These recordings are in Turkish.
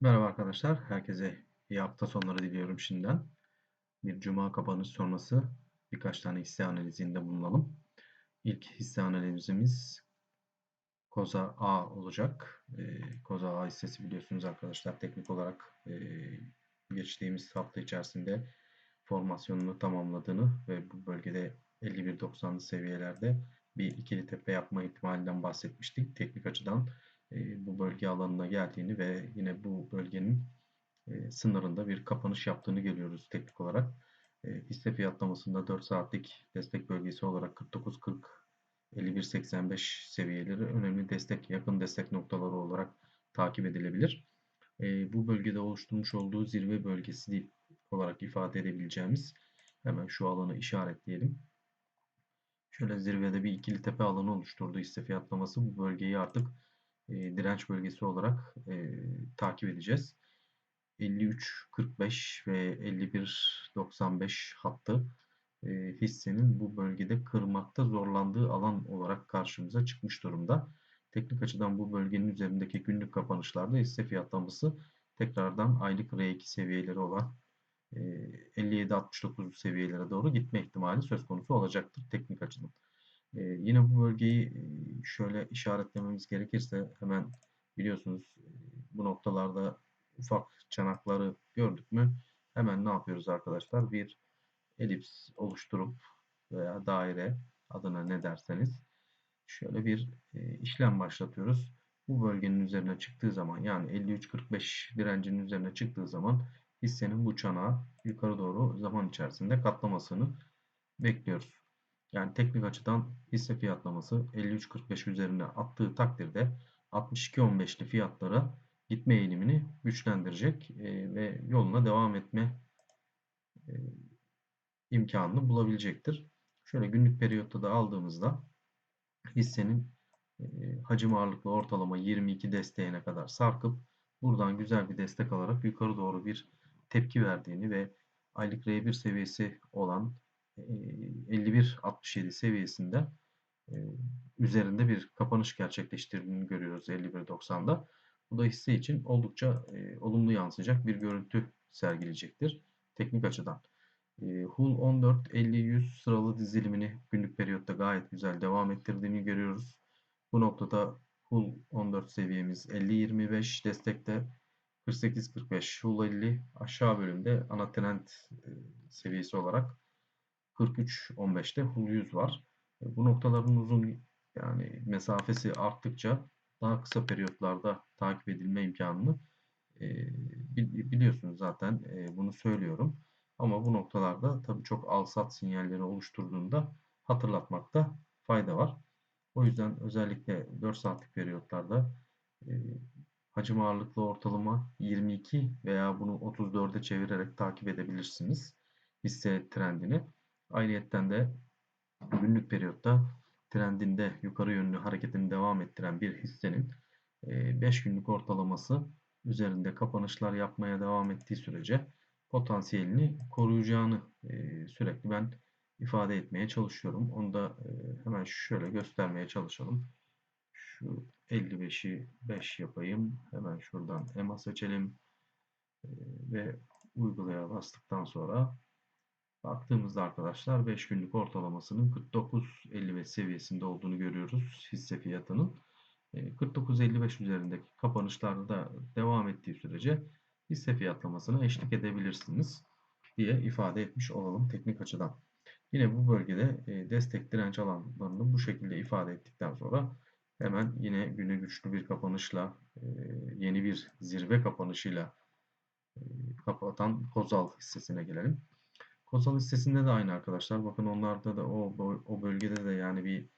Merhaba arkadaşlar. Herkese iyi hafta sonları diliyorum şimdiden. Bir cuma kapanış sonrası birkaç tane hisse analizinde bulunalım. İlk hisse analizimiz Koza A olacak. E, Koza A hissesi biliyorsunuz arkadaşlar teknik olarak e, geçtiğimiz hafta içerisinde formasyonunu tamamladığını ve bu bölgede 51.90'lı seviyelerde bir ikili tepe yapma ihtimalinden bahsetmiştik. Teknik açıdan e, bu bölge alanına geldiğini ve yine bu bölgenin e, sınırında bir kapanış yaptığını görüyoruz teknik olarak. E, hisse fiyatlamasında 4 saatlik destek bölgesi olarak 49.40 51.85 seviyeleri önemli destek, yakın destek noktaları olarak takip edilebilir. bu bölgede oluşturmuş olduğu zirve bölgesi olarak ifade edebileceğimiz hemen şu alanı işaretleyelim. Şöyle zirvede bir ikili tepe alanı oluşturdu hisse fiyatlaması. Bu bölgeyi artık e, direnç bölgesi olarak e, takip edeceğiz. 53.45 ve 51.95 hattı e, hissenin bu bölgede kırmakta zorlandığı alan olarak karşımıza çıkmış durumda. Teknik açıdan bu bölgenin üzerindeki günlük kapanışlarda hisse fiyatlaması tekrardan aylık R2 seviyeleri olan 57-69 seviyelere doğru gitme ihtimali söz konusu olacaktır teknik açıdan. Yine bu bölgeyi şöyle işaretlememiz gerekirse hemen biliyorsunuz bu noktalarda ufak çanakları gördük mü hemen ne yapıyoruz arkadaşlar? Bir elips oluşturup veya daire adına ne derseniz şöyle bir işlem başlatıyoruz. Bu bölgenin üzerine çıktığı zaman yani 53.45 direncinin üzerine çıktığı zaman hissenin bu çanağı yukarı doğru zaman içerisinde katlamasını bekliyoruz. Yani teknik açıdan hisse fiyatlaması 53.45 üzerine attığı takdirde 62.15'li fiyatlara gitme eğilimini güçlendirecek e, ve yoluna devam etme e, imkanını bulabilecektir. Şöyle günlük periyotta da aldığımızda hissenin e, hacim ağırlıklı ortalama 22 desteğine kadar sarkıp buradan güzel bir destek alarak yukarı doğru bir tepki verdiğini ve aylık R1 seviyesi olan 51.67 seviyesinde üzerinde bir kapanış gerçekleştirdiğini görüyoruz 51.90'da. Bu da hisse için oldukça olumlu yansıyacak bir görüntü sergileyecektir teknik açıdan. HUL 14 50 100 sıralı dizilimini günlük periyotta gayet güzel devam ettirdiğini görüyoruz. Bu noktada HUL 14 seviyemiz 50 25 destekte 48 45 HUL 50 aşağı bölümde ana trend seviyesi olarak 43-15'te Hul 100 var. E, bu noktaların uzun yani mesafesi arttıkça daha kısa periyotlarda takip edilme imkanını e, biliyorsunuz zaten e, bunu söylüyorum. Ama bu noktalarda tabii çok al-sat sinyalleri oluşturduğunda hatırlatmakta fayda var. O yüzden özellikle 4 saatlik periyotlarda hacim ağırlıklı ortalama 22 veya bunu 34'e çevirerek takip edebilirsiniz hisse trendini. Ayrıyetten de günlük periyotta trendinde yukarı yönlü hareketini devam ettiren bir hissenin 5 e, günlük ortalaması üzerinde kapanışlar yapmaya devam ettiği sürece potansiyelini koruyacağını e, sürekli ben ifade etmeye çalışıyorum. Onu da e, hemen şöyle göstermeye çalışalım. Şu 55'i 5 yapayım. Hemen şuradan EMA seçelim. Ve uygulaya bastıktan sonra Baktığımızda arkadaşlar 5 günlük ortalamasının 49.55 seviyesinde olduğunu görüyoruz hisse fiyatının. 49.55 e, üzerindeki kapanışlarda da devam ettiği sürece hisse fiyatlamasına eşlik edebilirsiniz diye ifade etmiş olalım teknik açıdan. Yine bu bölgede e, destek direnç alanlarını bu şekilde ifade ettikten sonra hemen yine günü güçlü bir kapanışla e, yeni bir zirve kapanışıyla kapatan Kozal hissesine gelelim. Kozal listesinde de aynı arkadaşlar. Bakın onlarda da o, o bölgede de yani bir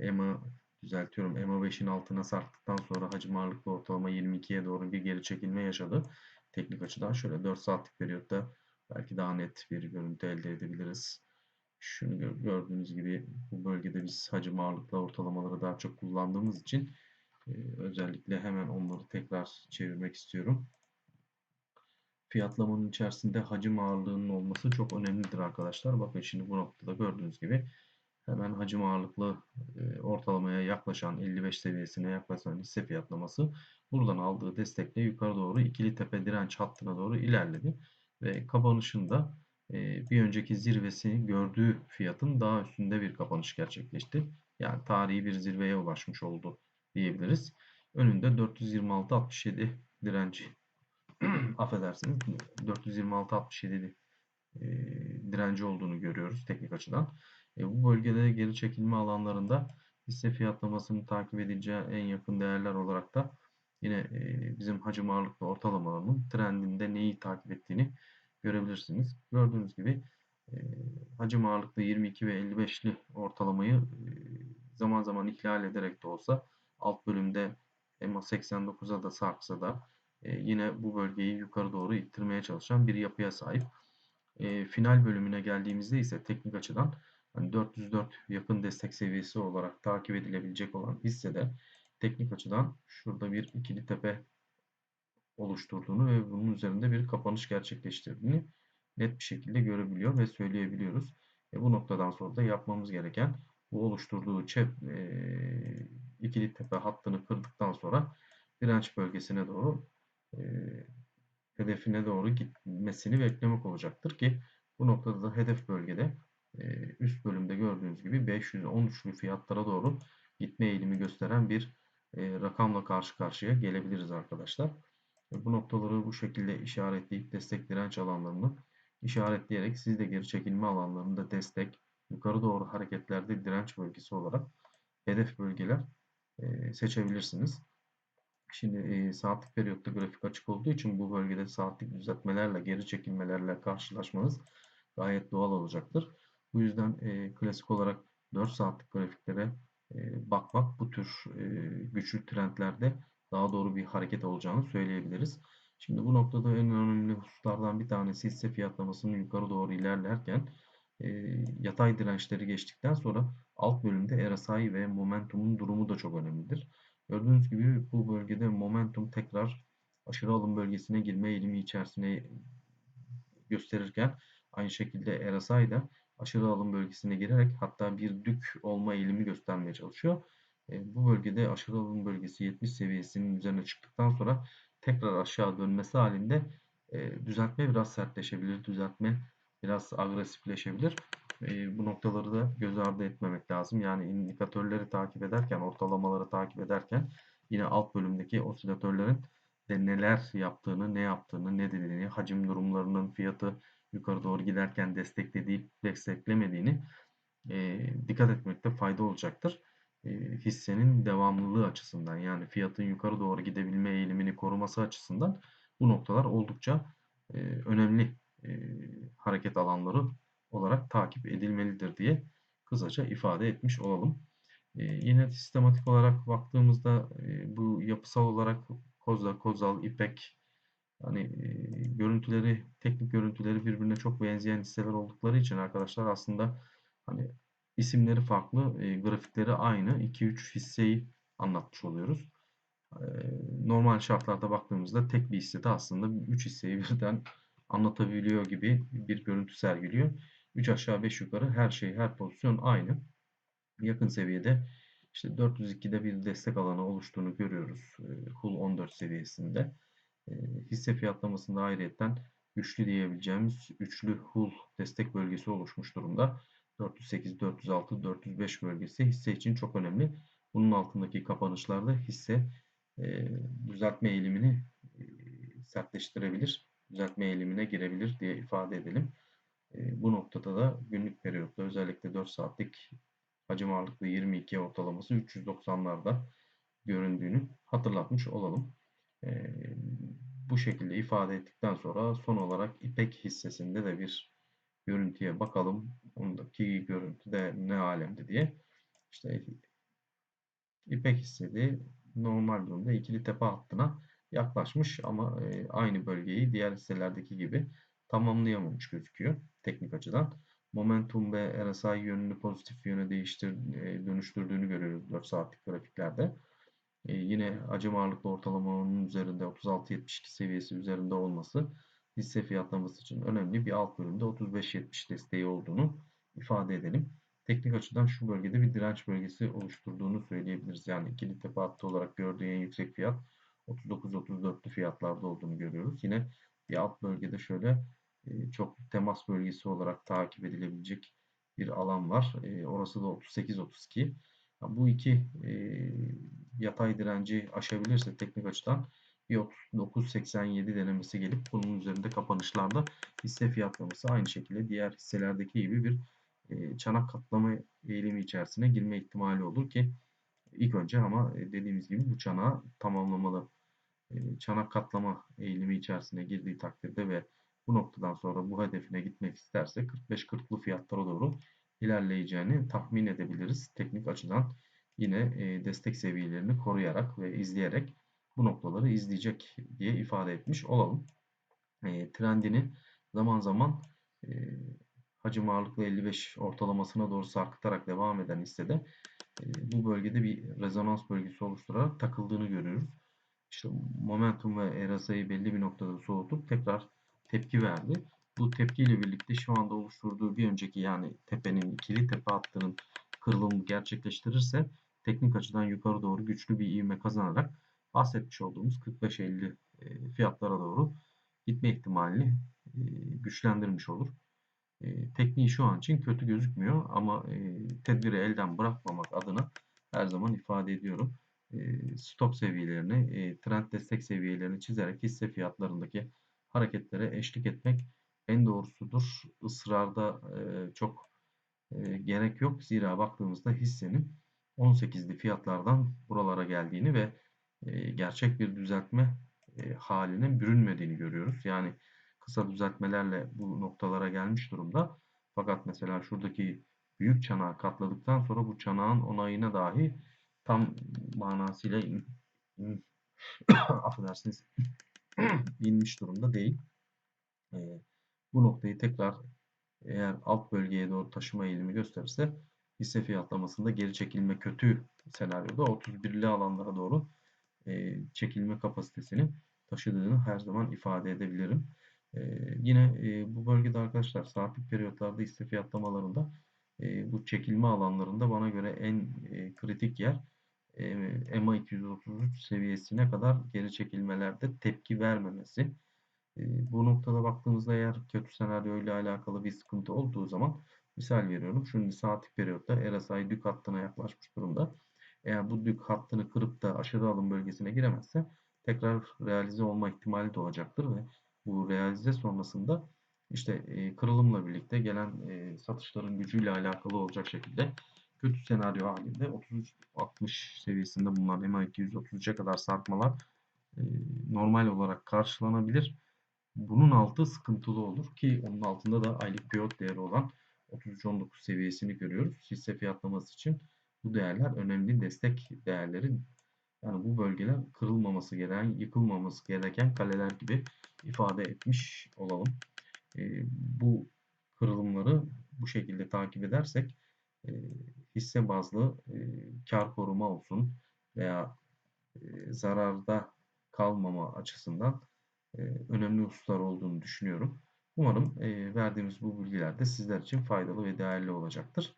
EMA düzeltiyorum. EMA 5'in altına sarktıktan sonra hacim ağırlıklı ortalama 22'ye doğru bir geri çekilme yaşadı. Teknik açıdan şöyle 4 saatlik periyotta belki daha net bir görüntü elde edebiliriz. Şunu gördüğünüz gibi bu bölgede biz hacim ağırlıklı ortalamaları daha çok kullandığımız için özellikle hemen onları tekrar çevirmek istiyorum fiyatlamanın içerisinde hacim ağırlığının olması çok önemlidir arkadaşlar. Bakın şimdi bu noktada gördüğünüz gibi hemen hacim ağırlıklı e, ortalamaya yaklaşan 55 seviyesine yaklaşan hisse fiyatlaması buradan aldığı destekle yukarı doğru ikili tepe direnç hattına doğru ilerledi ve kapanışında e, bir önceki zirvesi gördüğü fiyatın daha üstünde bir kapanış gerçekleşti. Yani tarihi bir zirveye ulaşmış oldu diyebiliriz. Önünde 426.67 direnci affedersiniz 426.67 e, direnci olduğunu görüyoruz teknik açıdan. E, bu bölgede geri çekilme alanlarında hisse fiyatlamasını takip edileceği en yakın değerler olarak da yine e, bizim hacim ağırlıklı ortalamalarının trendinde neyi takip ettiğini görebilirsiniz. Gördüğünüz gibi e, hacim ağırlıklı 22 ve 55'li ortalamayı e, zaman zaman ihlal ederek de olsa alt bölümde EMA 89'a da sarksa da e, yine bu bölgeyi yukarı doğru ittirmeye çalışan bir yapıya sahip. E, final bölümüne geldiğimizde ise teknik açıdan hani 404 yakın destek seviyesi olarak takip edilebilecek olan hissede teknik açıdan şurada bir ikili tepe oluşturduğunu ve bunun üzerinde bir kapanış gerçekleştirdiğini net bir şekilde görebiliyor ve söyleyebiliyoruz. E bu noktadan sonra da yapmamız gereken bu oluşturduğu çep, e, ikili tepe hattını kırdıktan sonra direnç bölgesine doğru e, hedefine doğru gitmesini beklemek olacaktır ki bu noktada da hedef bölgede e, üst bölümde gördüğünüz gibi 513'lü fiyatlara doğru gitme eğilimi gösteren bir e, rakamla karşı karşıya gelebiliriz arkadaşlar. Bu noktaları bu şekilde işaretleyip destek direnç alanlarını işaretleyerek siz de geri çekilme alanlarında destek, yukarı doğru hareketlerde direnç bölgesi olarak hedef bölgeler seçebilirsiniz. Şimdi e, saatlik periyotta grafik açık olduğu için bu bölgede saatlik düzeltmelerle, geri çekilmelerle karşılaşmanız gayet doğal olacaktır. Bu yüzden e, klasik olarak 4 saatlik grafiklere e, bakmak bu tür e, güçlü trendlerde daha doğru bir hareket olacağını söyleyebiliriz. Şimdi bu noktada en önemli hususlardan bir tanesi hisse fiyatlamasının yukarı doğru ilerlerken e, yatay dirençleri geçtikten sonra alt bölümde RSI ve momentumun durumu da çok önemlidir. Gördüğünüz gibi bu bölgede momentum tekrar aşırı alım bölgesine girme eğilimi içerisine gösterirken aynı şekilde RSI da aşırı alım bölgesine girerek hatta bir dük olma eğilimi göstermeye çalışıyor. E, bu bölgede aşırı alım bölgesi 70 seviyesinin üzerine çıktıktan sonra tekrar aşağı dönmesi halinde e, düzeltme biraz sertleşebilir. Düzeltme biraz agresifleşebilir. Bu noktaları da göz ardı etmemek lazım. Yani indikatörleri takip ederken, ortalamaları takip ederken yine alt bölümdeki osilatörlerin de neler yaptığını, ne yaptığını, ne dediğini, hacim durumlarının fiyatı yukarı doğru giderken desteklediği, desteklemediğini e, dikkat etmekte fayda olacaktır. E, hissenin devamlılığı açısından yani fiyatın yukarı doğru gidebilme eğilimini koruması açısından bu noktalar oldukça e, önemli e, hareket alanları olarak takip edilmelidir diye kısaca ifade etmiş olalım. E, yine sistematik olarak baktığımızda e, bu yapısal olarak Koza, Kozal, İpek hani e, görüntüleri, teknik görüntüleri birbirine çok benzeyen hisseler oldukları için arkadaşlar aslında hani isimleri farklı, e, grafikleri aynı 2-3 hisseyi anlatmış oluyoruz. E, normal şartlarda baktığımızda tek bir hissede aslında 3 hisseyi birden anlatabiliyor gibi bir görüntü sergiliyor. 3 aşağı 5 yukarı her şey her pozisyon aynı. Yakın seviyede işte 402'de bir destek alanı oluştuğunu görüyoruz. E, Hull 14 seviyesinde. E, hisse fiyatlamasında ayrıyetten güçlü diyebileceğimiz üçlü Hull destek bölgesi oluşmuş durumda. 408, 406, 405 bölgesi hisse için çok önemli. Bunun altındaki kapanışlarda hisse e, düzeltme eğilimini e, sertleştirebilir. Düzeltme eğilimine girebilir diye ifade edelim. Bu noktada da günlük periyotta özellikle 4 saatlik hacim ağırlıklı 22 ortalaması 390'larda göründüğünü hatırlatmış olalım. Bu şekilde ifade ettikten sonra son olarak İpek hissesinde de bir görüntüye bakalım. Ondaki görüntü de ne alemdi diye. İşte İpek hissedi normal durumda ikili tepe hattına yaklaşmış ama aynı bölgeyi diğer hisselerdeki gibi tamamlayamamış gözüküyor teknik açıdan. Momentum ve RSI yönünü pozitif yöne değiştir, e, dönüştürdüğünü görüyoruz 4 saatlik grafiklerde. E, yine hacim ağırlıklı ortalamanın üzerinde 36-72 seviyesi üzerinde olması hisse fiyatlaması için önemli bir alt bölümde 35-70 desteği olduğunu ifade edelim. teknik açıdan şu bölgede bir direnç bölgesi oluşturduğunu söyleyebiliriz. Yani ikili tepe hattı olarak gördüğü en yüksek fiyat 39-34'lü fiyatlarda olduğunu görüyoruz. Yine bir alt bölgede şöyle çok temas bölgesi olarak takip edilebilecek bir alan var. E, orası da 38-32. Bu iki e, yatay direnci aşabilirse teknik açıdan bir 39.87 denemesi gelip bunun üzerinde kapanışlarda hisse fiyatlaması aynı şekilde diğer hisselerdeki gibi bir e, çanak katlama eğilimi içerisine girme ihtimali olur ki ilk önce ama e, dediğimiz gibi bu çanağı tamamlamalı. E, çanak katlama eğilimi içerisine girdiği takdirde ve bu noktadan sonra bu hedefine gitmek isterse 45-40'lı fiyatlara doğru ilerleyeceğini tahmin edebiliriz. Teknik açıdan yine e, destek seviyelerini koruyarak ve izleyerek bu noktaları izleyecek diye ifade etmiş olalım. E, trendini zaman zaman e, hacim ağırlıklı 55 ortalamasına doğru sarkıtarak devam eden hissede bu bölgede bir rezonans bölgesi oluşturarak takıldığını görüyoruz. İşte momentum ve RSI'yi belli bir noktada soğutup tekrar tepki verdi. Bu tepkiyle birlikte şu anda oluşturduğu bir önceki yani tepenin ikili tepe hattının kırılımı gerçekleştirirse teknik açıdan yukarı doğru güçlü bir ivme kazanarak bahsetmiş olduğumuz 45-50 e, fiyatlara doğru gitme ihtimalini e, güçlendirmiş olur. E, tekniği şu an için kötü gözükmüyor ama tedbiri elden bırakmamak adına her zaman ifade ediyorum. Stop seviyelerini, trend destek seviyelerini çizerek hisse fiyatlarındaki hareketlere eşlik etmek en doğrusudur. Israrda çok gerek yok. Zira baktığımızda hissenin 18'li fiyatlardan buralara geldiğini ve gerçek bir düzeltme haline bürünmediğini görüyoruz. Yani kısa düzeltmelerle bu noktalara gelmiş durumda. Fakat mesela şuradaki büyük çanağı katladıktan sonra bu çanağın onayına dahi tam manasıyla in, in, affedersiniz inmiş durumda değil. E, bu noktayı tekrar eğer alt bölgeye doğru taşıma eğilimi gösterirse hisse fiyatlamasında geri çekilme kötü senaryoda 31'li alanlara doğru e, çekilme kapasitesini taşıdığını her zaman ifade edebilirim. E, yine e, bu bölgede arkadaşlar saatlik periyotlarda hisse fiyatlamalarında e, bu çekilme alanlarında bana göre en e, kritik yer e, EMA 233 seviyesine kadar geri çekilmelerde tepki vermemesi. Bu noktada baktığımızda eğer kötü senaryo ile alakalı bir sıkıntı olduğu zaman misal veriyorum. Şimdi saatlik periyotta RSI dük hattına yaklaşmış durumda. Eğer bu dük hattını kırıp da aşırı alım bölgesine giremezse tekrar realize olma ihtimali de olacaktır ve bu realize sonrasında işte kırılımla birlikte gelen satışların gücüyle alakalı olacak şekilde kötü senaryo halinde 33-60 seviyesinde bulunan MA233'e kadar sarkmalar e, normal olarak karşılanabilir. Bunun altı sıkıntılı olur ki onun altında da aylık pivot değeri olan 33-19 seviyesini görüyoruz. Hisse fiyatlaması için bu değerler önemli destek değerleri. Yani bu bölgeler kırılmaması gereken, yıkılmaması gereken kaleler gibi ifade etmiş olalım. E, bu kırılımları bu şekilde takip edersek e, hisse bazlı e, kar koruma olsun veya e, zararda kalmama açısından e, önemli hususlar olduğunu düşünüyorum. Umarım e, verdiğimiz bu bilgiler de sizler için faydalı ve değerli olacaktır.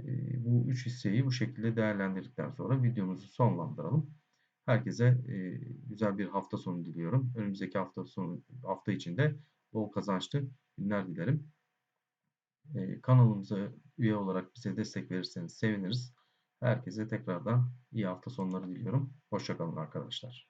E, bu üç hisseyi bu şekilde değerlendirdikten sonra videomuzu sonlandıralım. Herkese e, güzel bir hafta sonu diliyorum. Önümüzdeki hafta sonu hafta içinde bol kazançlı günler dilerim. E, kanalımıza üye olarak bize destek verirseniz seviniriz. Herkese tekrardan iyi hafta sonları diliyorum. Hoşçakalın arkadaşlar.